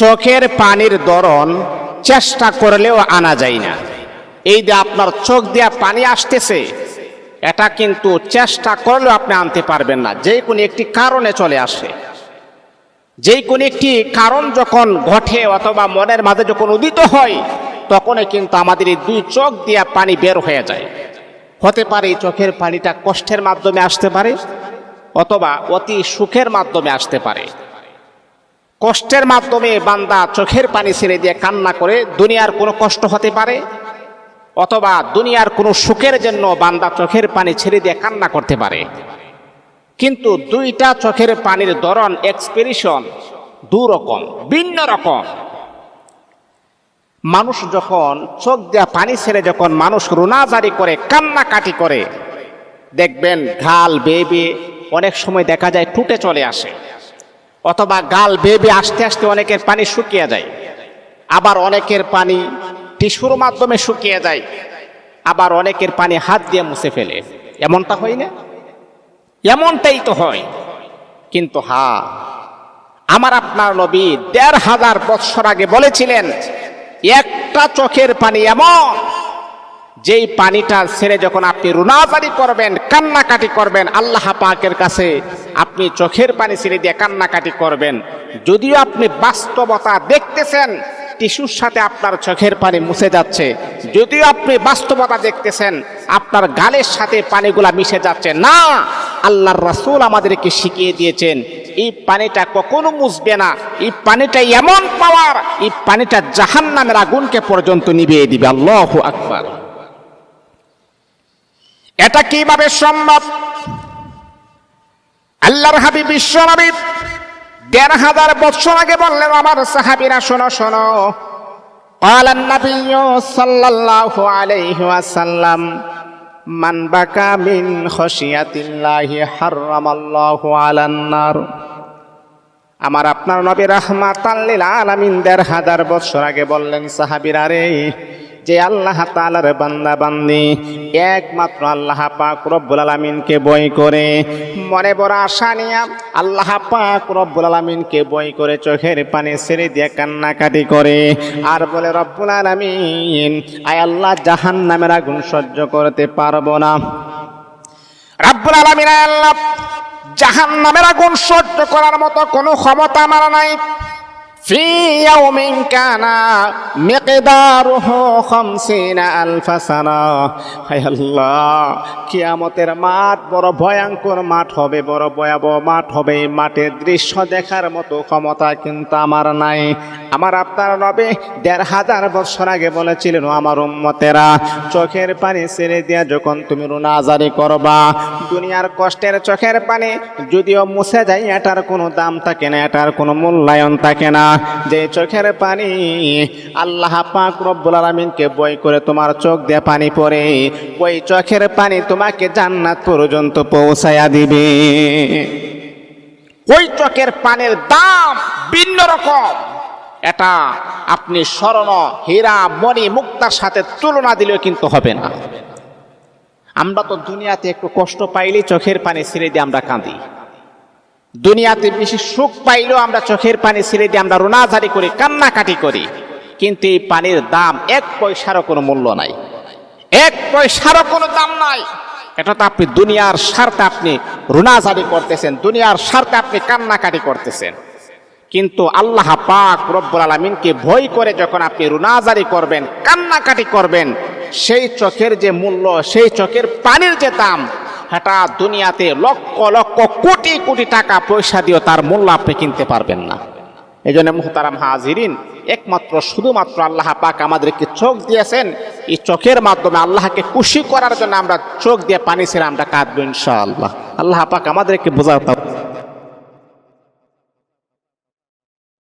চোখের পানির দরন চেষ্টা করলেও আনা যায় না। এই যে আপনার চোখ দিয়া পানি আসতেছে, এটা কিন্তু চেষ্টা করলেও আপনি আনতে পারবেন না। যে কোনো একটি কারণে চলে আসে। যে কোনো একটি কারণ যখন ঘটে অথবা মনের মাঝে যখন উদিত হয়, তখনই কিন্তু আমাদের এই দুই চোখ দিয়া পানি বের হয়ে যায়। হতে পারে এই চোখের পানিটা কষ্টের মাধ্যমে আসতে পারে, অথবা অতি সুখের মাধ্যমে আসতে পারে। কষ্টের মাধ্যমে বান্দা চোখের পানি ছেড়ে দিয়ে কান্না করে দুনিয়ার কোনো কষ্ট হতে পারে? অথবা দুনিয়ার কোনো সুখের জন্য বান্দা চোখের পানি ছেড়ে দিয়ে কান্না করতে পারে? কিন্তু দুইটা চোখের পানির ধরন এক্সপ্রেশন দু রকম ভিন্ন রকম। মানুষ যখন চোখ দেওয়া পানি ছেড়ে যখন মানুষ রুনাজারি করে, কান্নাকাটি করে, দেখবেন ঘাল বেবে অনেক সময় দেখা যায় টুটে চলে আসে। অথবা গাল বেবে আসতে আসতে অনেকের পানি শুকিয়ে যায়। আবার অনেকের পানি টিস্যুর মাধ্যমে শুকিয়ে যায়। আবার অনেকের পানি হাত দিয়ে মুছে ফেলে। এমনটা হয় না? এমনটাই তো হয়। কিন্তু হা, আমার আপনার নবী দেড় হাজার বৎসর আগে বলেছিলেন, একটা চোখের পানি এমন যেই পানিটা ছেড়ে যখন আপনি রুনাজারি করবেন, কান্নাকাটি করবেন, আল্লাহ পাকের কাছে আপনি চোখের পানি ছেড়ে দিয়ে কান্নাকাটি করবেন। যদিও আপনি বাস্তবতা দেখতেছেন, টিস্যুর সাথে আপনার চোখের পানি মুছে যাচ্ছে। যদিও আপনি বাস্তবতা দেখতেছেন, আপনার গালের সাথে পানিগুলা মিশে যাচ্ছে। না, আল্লাহর রাসূল আমাদেরকে শিখিয়ে দিয়েছেন, এই পানিটা কখনো মুছবে না। এই পানিটা এমন পাওয়ার এই পানিটা জাহান্নামের আগুনকে পর্যন্ত নিভিয়ে দিবে। আল্লাহু আকবার। এটা কিভাবে সম্ভব আল্লাহর হাবিব বিশ্বনবী দেড় হাজার বছর আগে বললেন আমার সাহাবীরা শোনো শোনো قال النبي صلى الله عليه وسلم من بكى من خشية الله حرم الله على النار আমার আপনার নবী রাহমাত আলামিন দেড় হাজার বছর আগে বললেন সাহাবীরা রে যে আল্লাহ তাআলার বান্দা বান্দি একমাত্র আল্লাহ পাক রব্বুল আলামিনকে বই করে। মনে বড় আশা নিয়া আল্লাহ পাক রব্বুল আলামিনকে বই করে চোখের পানি ছেড়ে দিয়ে কান্নাকাটি করে। আর বলে, রব্বুল আলামিন, আয় আল্লাহ, জাহান্নামের আগুন সহ্য করতে পারব না। রাব্বুল আলামিন আল্লাহ জাহান নামের আগুন সহ্য করার মতো কোনো ক্ষমতা আমার নাই। في يوم كان مقداره خمسين ألف سنة হায় আল্লাহ কিয়ামতের মাঠ বড় ভয়ঙ্কর মাঠ হবে বড় ভয়াবহ মাঠ হবে এই মাঠের দৃশ্য দেখার মতো ক্ষমতা কিন্তু আমার নাই আমার আপনার নবে দেড় হাজার বছর আগে বলেছিলেন "ও আমার উম্মতেরা চোখের পানি ছেড়ে দিয়া যখন তুমি রুনাজারি করবা দুনিয়ার কষ্টের চোখের পানি যদিও মুছে যায় এটার কোনো দাম থাকে না এটার কোনো মূল্যায়ন থাকে না যে চোখের পানি আল্লাহ পাক রব্বুল আলামিনকে বই করে তোমার চোখ দিয়ে পানি পড়ে, ওই চোখের পানি তোমাকে জান্নাত পর্যন্ত পৌঁছায়া দিবে। ওই চোখের পানির দাম ভিন্ন রকম। এটা আপনি স্মরণ হীরা, মণি, মুক্তার সাথে তুলনা দিলেও কিন্তু হবে না। আমরা তো দুনিয়াতে একটু কষ্ট পাইলেই চোখের পানি ছেড়ে দিয়ে আমরা কাঁদি। দুনিয়াতে বেশি সুখ পাইলেও আমরা চোখের পানি ছেড়ে দিয়ে আমরা রোনাজারি করি, কান্নাকাটি করি। কিন্তু এই পানির দাম এক পয়সারও কোনো মূল্য নাই। এক পয়সারও কোনো দাম নাই। এটা তো আপনি দুনিয়ার স্বার্থে আপনি রুনাজারি করতেছেন, দুনিয়ার স্বার্থে আপনি কান্নাকাটি করতেছেন। কিন্তু আল্লাহ পাক রব্বুল আলমিনকে ভয় করে যখন আপনি রুনাজারি করবেন, কান্নাকাটি করবেন, সেই চোখের যে মূল্য, সেই চোখের পানির যে দাম সেটা দুনিয়াতে লক্ষ লক্ষ কোটি কোটি টাকা পয়সা দিয়ে তার মূল্য আপনি কিনতে পারবেন না। এই জন্য মুহতারাম হাজিরিন, একমাত্র শুধুমাত্র আল্লাহ পাক আমাদেরকে চোখ দিয়েছেন। এই চোখের মাধ্যমে আল্লাহকে খুশি করার জন্য আমরা চোখ দিয়ে পানি ছেড়ে আমরা কাঁদবো ইনশাআল্লাহ। আল্লাহ পাক আমাদেরকে বোঝাতে